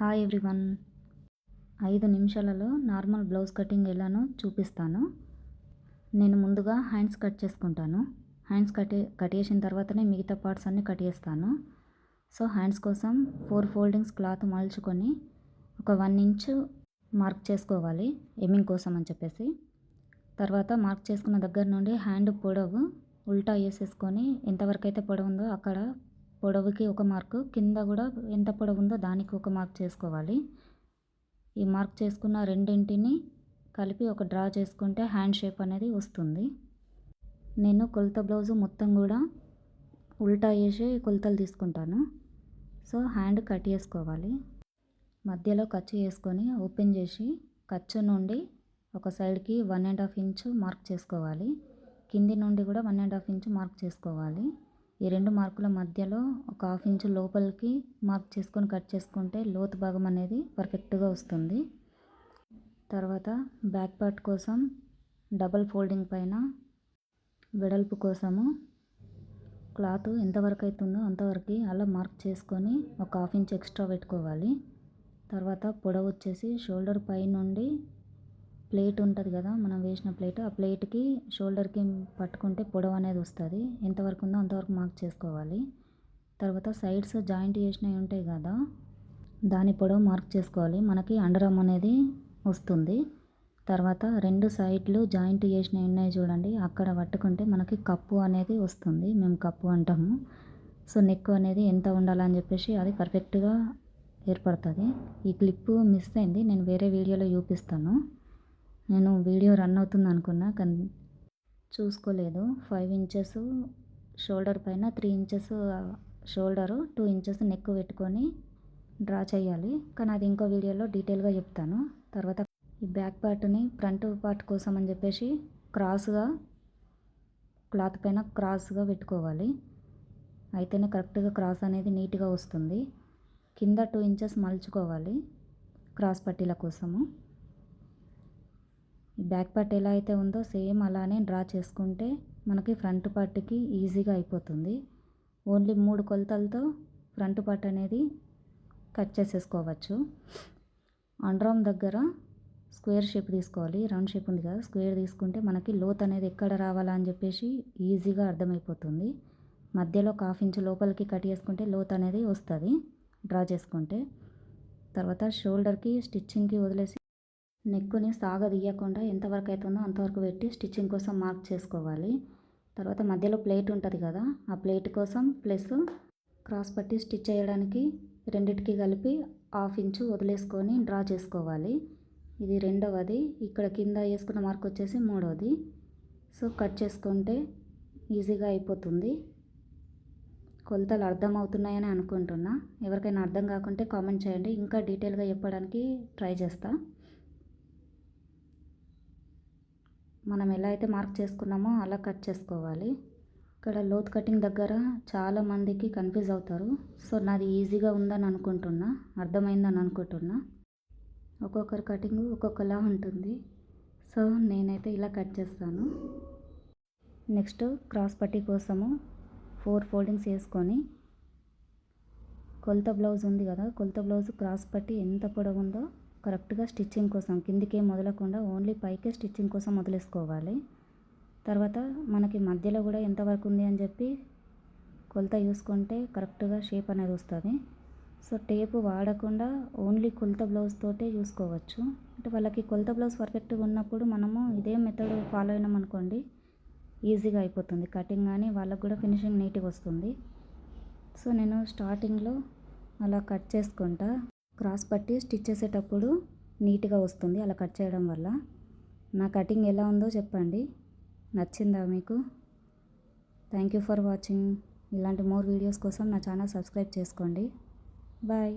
Hi everyone ఐదు నిమిషాలలో normal blouse cutting ఎలానో చూపిస్తాను. నేను ముందుగా హ్యాండ్స్ కట్ చేసుకుంటాను. హ్యాండ్స్ కట్ కట్ చేసిన తర్వాతనే మిగతా పార్ట్స్ అన్నీ కట్ చేస్తాను. సో హ్యాండ్స్ కోసం ఫోర్ ఫోల్డింగ్స్ క్లాత్ మలుచుకొని ఒక వన్ ఇంచ్ మార్క్ చేసుకోవాలి ఎమ్మింగ్ కోసం అని చెప్పేసి. తర్వాత మార్క్ చేసుకున్న దగ్గర నుండి హ్యాండ్ పొడవు ఉల్టా వేసేసుకొని ఎంతవరకు అయితే పొడవు ఉందో అక్కడ పొడవుకి ఒక మార్కు కింద కూడా ఎంత పొడవు ఉందో దానికి ఒక మార్క్ చేసుకోవాలి. ఈ మార్క్ చేసుకున్న రెండింటిని కలిపి ఒక డ్రా చేసుకుంటే హ్యాండ్ షేప్ అనేది వస్తుంది. నేను కొలత బ్లౌజు మొత్తం కూడా ఉల్టా వేసి కొలతలు తీసుకుంటాను. సో హ్యాండ్ కట్ చేసుకోవాలి. మధ్యలో ఖర్చు వేసుకొని ఓపెన్ చేసి ఖర్చు నుండి ఒక సైడ్కి one and half inch mark చేసుకోవాలి. కింది నుండి కూడా one and half inch mark చేసుకోవాలి. ఈ రెండు మార్కుల మధ్యలో ఒక హాఫ్ ఇంచ్ లోపలికి మార్క్ చేసుకొని కట్ చేసుకుంటే లోతు భాగం అనేది పర్ఫెక్ట్గా వస్తుంది. తర్వాత బ్యాక్ పార్ట్ కోసం డబల్ ఫోల్డింగ్ పైన వెడల్పు కోసము క్లాత్ ఎంతవరకు అవుతుందో అంతవరకు అలా మార్క్ చేసుకొని ఒక హాఫ్ ఇంచ్ ఎక్స్ట్రా పెట్టుకోవాలి. తర్వాత పొడవు వచ్చేసి షోల్డర్ పై నుండి ప్లేట్ ఉంటుంది కదా మనం వేసిన ప్లేట్ ఆ ప్లేట్కి షోల్డర్కి పట్టుకుంటే పొడవు అనేది వస్తుంది. ఎంతవరకు ఉందో అంతవరకు మార్క్ చేసుకోవాలి. తర్వాత సైడ్స్ జాయింట్ చేసినవి ఉంటాయి కదా దాని పొడవు మార్క్ చేసుకోవాలి. మనకి అండర్ అనేది వస్తుంది. తర్వాత రెండు సైడ్లు జాయింట్ చేసినవి ఉన్నాయి చూడండి. అక్కడ పట్టుకుంటే మనకి కప్పు అనేది వస్తుంది. మేము కప్పు అంటాము. సో నెక్ అనేది ఎంత ఉండాలని చెప్పేసి అది పర్ఫెక్ట్గా ఏర్పడుతుంది. ఈ క్లిప్పు మిస్ అయింది. నేను వేరే వీడియోలో చూపిస్తాను. నేను వీడియో రన్ అవుతుంది అనుకున్నా కానీ చూసుకోలేదు. ఫైవ్ ఇంచెస్ షోల్డర్ పైన three inches shoulder two inches neck పెట్టుకొని డ్రా చేయాలి. కానీ అది ఇంకో వీడియోలో డీటెయిల్గా చెప్తాను. తర్వాత ఈ బ్యాక్ పార్ట్ని ఫ్రంట్ పార్ట్ కోసం అని చెప్పేసి క్రాస్గా క్లాత్ పైన క్రాస్గా పెట్టుకోవాలి. అయితేనే కరెక్ట్గా క్రాస్ అనేది నీట్గా వస్తుంది. కింద టూ ఇంచెస్ మలుచుకోవాలి క్రాస్ పట్టీల కోసము. బ్యాక్ పార్ట్ ఎలా అయితే ఉందో సేమ్ అలానే డ్రా చేసుకుంటే మనకి ఫ్రంట్ పార్ట్కి ఈజీగా అయిపోతుంది. ఓన్లీ మూడు కొలతలతో ఫ్రంట్ పార్ట్ అనేది కట్ చేసేసుకోవచ్చు. అండ్రామ్ దగ్గర స్క్వేర్ షేప్ తీసుకోవాలి. రౌండ్ షేప్ ఉంది కదా స్క్వేర్ తీసుకుంటే మనకి లోత్ అనేది ఎక్కడ రావాలా అని చెప్పేసి ఈజీగా అర్థమైపోతుంది. మధ్యలో ఒక హాఫ్ ఇంచ్ లోపలికి కట్ చేసుకుంటే లోత్ అనేది వస్తుంది డ్రా చేసుకుంటే. తర్వాత షోల్డర్కి స్టిచ్చింగ్కి వదిలేసి నెక్కుని సాగదీయకుండా ఎంతవరకు అవుతుందో అంతవరకు పెట్టి స్టిచ్చింగ్ కోసం మార్క్ చేసుకోవాలి. తర్వాత మధ్యలో ప్లేట్ ఉంటుంది కదా ఆ ప్లేట్ కోసం ప్లస్ క్రాస్ పట్టి స్టిచ్ చేయడానికి రెండిటికి కలిపి హాఫ్ ఇంచు వదిలేసుకొని డ్రా చేసుకోవాలి. ఇది రెండవది. ఇక్కడ కింద వేసుకున్న మార్క్ వచ్చేసి మూడవది సో కట్ చేసుకుంటే ఈజీగా అయిపోతుంది. కొలతలు అర్థం అవుతున్నాయని అనుకుంటున్నా. ఎవరికైనా అర్థం కాకుంటే కామెంట్ చేయండి. ఇంకా డీటెయిల్గా చెప్పడానికి ట్రై చేస్తాను మనం ఎలా అయితే మార్క్ చేసుకున్నామో అలా కట్ చేసుకోవాలి. ఇక్కడ లోత్ కటింగ్ దగ్గర చాలా మందికి కన్ఫ్యూజ్ అవుతారు. సో నాది ఈజీగా ఉందని అనుకుంటున్నా అర్థమైందని అనుకుంటున్నా. ఒక్కొక్కరి కటింగ్ ఒక్కొక్కలా ఉంటుంది. సో నేనైతే ఇలా కట్ చేస్తాను. నెక్స్ట్ క్రాస్ పట్టి కోసము ఫోర్ ఫోల్డింగ్స్ వేసుకొని కొలత బ్లౌజ్ ఉంది కదా కొలత బ్లౌజ్ క్రాస్ పట్టి ఎంత పొడవు ఉందో కరెక్ట్గా స్టిచ్చింగ్ కోసం కిందికే మొదలకుండా ఓన్లీ పైకే స్టిచ్చింగ్ కోసం వదిలేసుకోవాలి. తర్వాత మనకి మధ్యలో కూడా ఎంతవరకు ఉంది అని చెప్పి కొలత చూసుకుంటే కరెక్ట్గా షేప్ అనేది వస్తుంది. సో టేపు వాడకుండా ఓన్లీ కొలత బ్లౌజ్ తోటే చూసుకోవచ్చు. అంటే వాళ్ళకి కొలత బ్లౌజ్ పర్ఫెక్ట్గా ఉన్నప్పుడు మనము ఇదే మెథడ్ ఫాలో అయినాం అనుకోండి ఈజీగా అయిపోతుంది. కటింగ్ కానీ వాళ్ళకు కూడా ఫినిషింగ్ నీట్గా వస్తుంది. సో నేను స్టార్టింగ్లో అలా కట్ చేసుకుంటా. క్రాస్ పట్టి స్టిచ్ చేసేటప్పుడు నీట్గా వస్తుంది. అలా కట్ చేయడం వల్ల. నా కటింగ్ ఎలా ఉందో చెప్పండి. నచ్చిందా మీకు? Thank you for watching. ఇలాంటి మోర్ వీడియోస్ కోసం నా ఛానల్ సబ్స్క్రైబ్ చేసుకోండి. బాయ్.